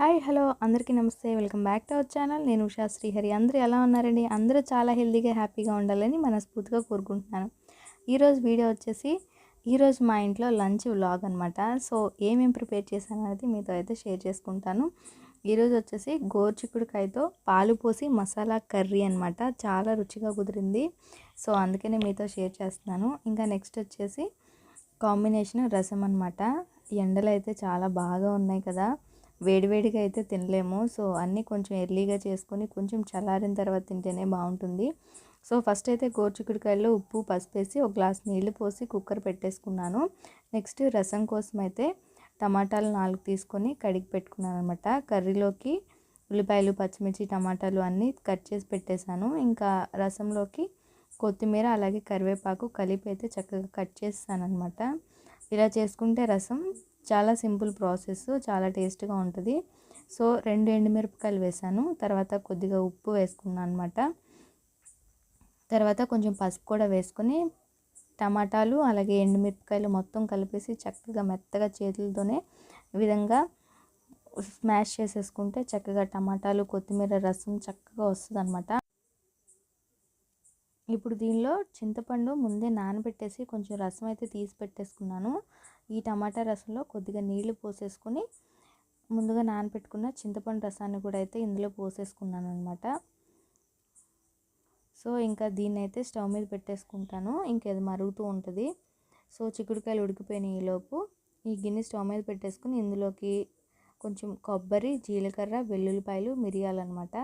Hi hello. అందరికీ నమస్తే. Welcome back to our channel. నేను ఉషా శ్రీహరి. అందరూ ఎలా ఉన్నారండి? అందరూ చాలా హెల్తీగా హ్యాపీగా ఉండాలని మనస్ఫూర్తిగా కోరుకుంటున్నాను. ఈరోజు వీడియో వచ్చేసి ఈరోజు మా ఇంట్లో లంచ్ వ్లాగ్ అనమాట సో ఏమేమి ప్రిపేర్ చేశాను అనేది మీతో అయితే షేర్ చేసుకుంటాను. ఈరోజు వచ్చేసి గోర్చిక్కుడుకాయతో పాలు పోసి మసాలా కర్రీ అనమాట చాలా రుచిగా కుదిరింది. సో అందుకనే మీతో షేర్ చేస్తున్నాను. ఇంకా నెక్స్ట్ వచ్చేసి కాంబినేషన్ రసం అనమాట ఎండలు అయితే చాలా బాగా ఉన్నాయి కదా. వేడివేడిగా అయితే తినలేము. సో అన్నీ కొంచెం ఎర్లీగా చేసుకొని కొంచెం చల్లారిన తర్వాత తింటేనే బాగుంటుంది. సో ఫస్ట్ అయితే గోరుచిక్కుడుకాయల్లో ఉప్పు పసుపు వేసి ఒక గ్లాస్ నీళ్ళు పోసి కుక్కర్ పెట్టేసుకున్నాను. నెక్స్ట్ రసం కోసం అయితే టమాటాలు నాలుగు తీసుకొని కడిగి పెట్టుకున్నాను అనమాట కర్రీలోకి ఉల్లిపాయలు పచ్చిమిర్చి టమాటాలు అన్నీ కట్ చేసి పెట్టేశాను. ఇంకా రసంలోకి కొత్తిమీర అలాగే కరివేపాకు కలిపి అయితే చక్కగా కట్ చేస్తాను అనమాట ఇలా చేసుకుంటే రసం చాలా సింపుల్ ప్రాసెస్ చాలా టేస్ట్గా ఉంటుంది. సో రెండు ఎండుమిరపకాయలు వేసాను. తర్వాత కొద్దిగా ఉప్పు వేసుకున్నాను అనమాట తర్వాత కొంచెం పసుపు కూడా వేసుకొని టమాటాలు అలాగే ఎండుమిరపకాయలు మొత్తం కలిపేసి చక్కగా మెత్తగా చేతులతోనే విధంగా స్మాష్ చేసేసుకుంటే చక్కగా టమాటాలు కొత్తిమీర రసం చక్కగా వస్తుంది అనమాట ఇప్పుడు దీనిలో చింతపండు ముందే నానబెట్టేసి కొంచెం రసం అయితే తీసి పెట్టేసుకున్నాను. ఈ టమాటా రసంలో కొద్దిగా నీళ్ళు పోసేసుకొని ముందుగా నానబెట్టుకున్న చింతపండు రసాన్ని కూడా అయితే ఇందులో పోసేసుకున్నాను అనమాట సో ఇంకా దీన్ని అయితే స్టవ్ మీద పెట్టేసుకుంటాను. ఇంకేది మరుగుతూ ఉంటుంది. సో చిక్కుడుకాయలు ఉడికిపోయిన ఈలోపు ఈ గిన్నె స్టవ్ మీద పెట్టేసుకుని ఇందులోకి కొంచెం కొబ్బరి జీలకర్ర వెల్లుల్లిపాయలు మిరియాలన్నమాట.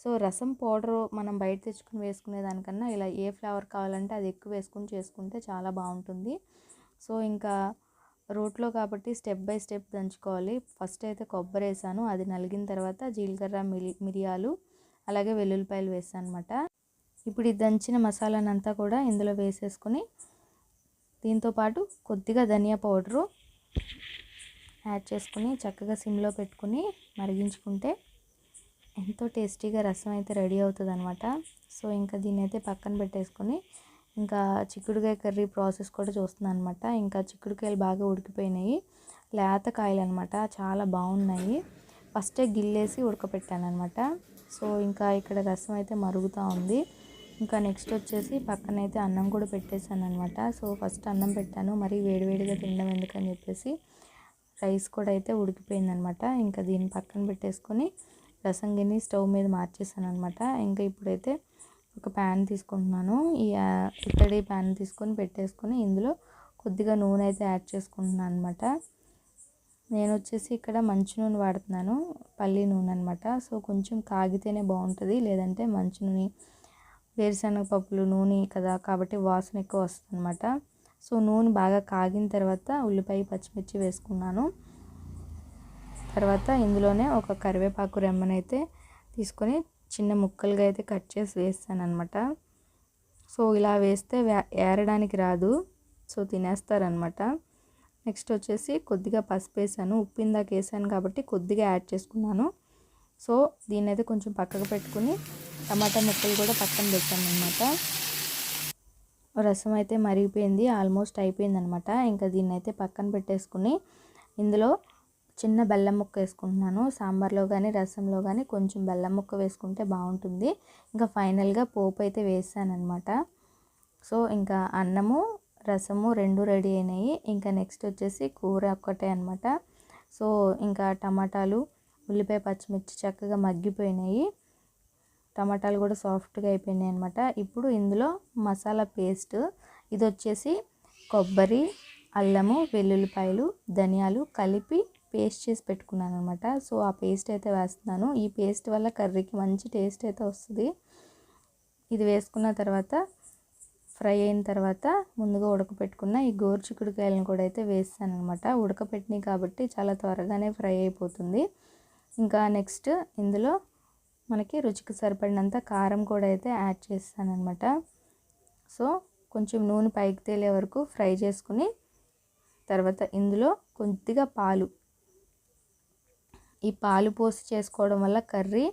సో రసం పౌడర్ మనం బయట తెచ్చుకుని వేసుకునే దానికన్నా ఇలా ఏ ఫ్లేవర్ కావాలంటే అది ఎక్కువ వేసుకుని చేసుకుంటే చాలా బాగుంటుంది. సో ఇంకా రోట్లో కాబట్టి స్టెప్ బై స్టెప్ దంచుకోవాలి. ఫస్ట్ అయితే కొబ్బరి వేసాను అది నలిగిన తర్వాత జీలకర్ర మిరి మిరియాలు అలాగే వెల్లుల్లిపాయలు వేసాను అనమాట ఇప్పుడు ఈ దంచిన మసాలానంతా కూడా ఇందులో వేసేసుకొని దీంతోపాటు కొద్దిగా ధనియా పౌడరు యాడ్ చేసుకుని చక్కగా సిమ్లో పెట్టుకుని మరిగించుకుంటే ఎంతో టేస్టీగా రసం అయితే రెడీ అవుతుంది అనమాట సో ఇంకా దీన్ని అయితే పక్కన పెట్టేసుకొని ఇంకా చిక్కుడుకాయ కర్రీ ప్రాసెస్ కూడా చూస్తున్నాను అనమాట ఇంకా చిక్కుడుకాయలు బాగా ఉడికిపోయినాయి. లేత కాయలు అనమాట చాలా బాగున్నాయి. ఫస్టే గిల్లేసి ఉడకపెట్టాను అనమాట సో ఇంకా ఇక్కడ రసం అయితే మరుగుతూ ఉంది. ఇంకా నెక్స్ట్ వచ్చేసి పక్కన అయితే అన్నం కూడా పెట్టేశాను అనమాట సో ఫస్ట్ అన్నం పెట్టాను. మరి వేడివేడిగా తినడం ఎందుకని చెప్పేసి రైస్ కూడా అయితే ఉడికిపోయిందనమాట ఇంకా దీన్ని పక్కన పెట్టేసుకొని రసం గిన్నె స్టవ్ మీద మార్చేసాను అనమాట ఇంకా ఇప్పుడైతే ఒక ప్యాన్ తీసుకుంటున్నాను. ఈ ఇత్తడి ప్యాన్ తీసుకొని పెట్టేసుకొని ఇందులో కొద్దిగా నూనె అయితే యాడ్ చేసుకుంటున్నాను అనమాట నేను వచ్చేసి ఇక్కడ మంచి నూనె వాడుతున్నాను పల్లి నూనె అనమాట సో కొంచెం కాగితేనే బాగుంటుంది లేదంటే మంచి నూనె వేరుశనగ పప్పులు నూనె కదా కాబట్టి వాసన ఎక్కువ వస్తుంది అనమాట సో నూనె బాగా కాగిన తర్వాత ఉల్లిపాయ పచ్చిమిర్చి వేసుకున్నాను. తర్వాత ఇందులోనే ఒక కరివేపాకు రెమ్మనైతే తీసుకొని చిన్న ముక్కలుగా అయితే కట్ చేసి వేస్తాను అనమాట సో ఇలా వేస్తే ఏరడానికి రాదు. సో తినేస్తారనమాట నెక్స్ట్ వచ్చేసి కొద్దిగా పసుపు వేసాను. ఉప్పు ఇందాక వేసాను కాబట్టి కొద్దిగా యాడ్ చేసుకున్నాను. సో దీన్ని అయితే కొంచెం పక్కకు పెట్టుకుని టమాటా ముక్కలు కూడా పక్కన పెట్టాను అనమాట రసం అయితే మరిగిపోయింది. ఆల్మోస్ట్ అయిపోయింది అనమాట ఇంకా దీన్ని అయితే పక్కన పెట్టేసుకుని ఇందులో చిన్న బెల్లం ముక్క వేసుకుంటున్నాను. సాంబార్లో కానీ రసంలో కానీ కొంచెం బెల్లం ముక్క వేసుకుంటే బాగుంటుంది. ఇంకా ఫైనల్గా పోపు అయితే వేసాను అనమాట సో ఇంకా అన్నము రసము రెండు రెడీ అయినాయి. ఇంకా నెక్స్ట్ వచ్చేసి కూర ఒక్కటే అనమాట సో ఇంకా టమాటాలు ఉల్లిపాయ పచ్చిమిర్చి చక్కగా మగ్గిపోయినాయి. టమాటాలు కూడా సాఫ్ట్గా అయిపోయినాయి అనమాట ఇప్పుడు ఇందులో మసాలా పేస్ట్. ఇది వచ్చేసి కొబ్బరి అల్లము వెల్లుల్లిపాయలు ధనియాలు కలిపి పేస్ట్ చేసి పెట్టుకున్నాను అనమాట సో ఆ పేస్ట్ అయితే వేస్తున్నాను. ఈ పేస్ట్ వల్ల కర్రీకి మంచి టేస్ట్ అయితే వస్తుంది. ఇది వేసుకున్న తర్వాత ఫ్రై అయిన తర్వాత ముందుగా ఉడకపెట్టుకున్న ఈ గోరు చిక్కుడుకాయలను కూడా అయితే వేస్తాను అనమాట ఉడకపెట్టినాయి కాబట్టి చాలా త్వరగానే ఫ్రై అయిపోతుంది. ఇంకా నెక్స్ట్ ఇందులో మనకి రుచికి సరిపడినంత కారం కూడా అయితే యాడ్ చేస్తాను అనమాట సో కొంచెం నూనె పైకి తేలే వరకు ఫ్రై చేసుకుని తర్వాత ఇందులో కొద్దిగా పాలు ఈ పాలు పోసి చేసుకోవడం వల్ల కర్రీ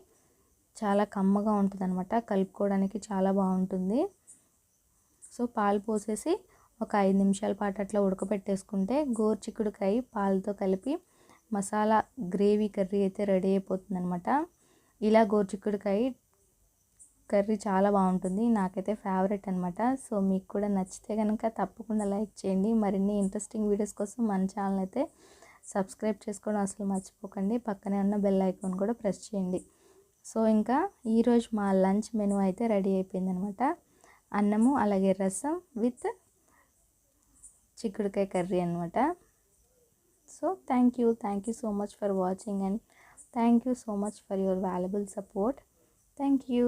చాలా కమ్మగా ఉంటుంది అనమాట కలుపుకోవడానికి చాలా బాగుంటుంది. సో పాలు పోసేసి ఒక ఐదు నిమిషాల పాటు అట్లా ఉడకపెట్టేసుకుంటే గోరు పాలతో కలిపి మసాలా గ్రేవీ కర్రీ అయితే రెడీ అయిపోతుంది అనమాట ఇలా గోరుచిక్కుడుకాయ కర్రీ చాలా బాగుంటుంది. నాకైతే ఫేవరెట్ అనమాట సో మీకు కూడా నచ్చితే కనుక తప్పకుండా లైక్ చేయండి. మరిన్ని ఇంట్రెస్టింగ్ వీడియోస్ కోసం మన ఛానల్ అయితే సబ్స్క్రైబ్ చేసుకోవడం అసలు మర్చిపోకండి. పక్కనే ఉన్న బెల్ ఐకాన్ కూడా ప్రెస్ చేయండి. సో ఇంకా ఈరోజు మా లంచ్ మెనూ అయితే రెడీ అయిపోయింది అనమాట అన్నము అలాగే రసం విత్ చిక్కుడుకాయ కర్రీ అనమాట. So thank you thank you so much for watching and thank you so much for your valuable support thank you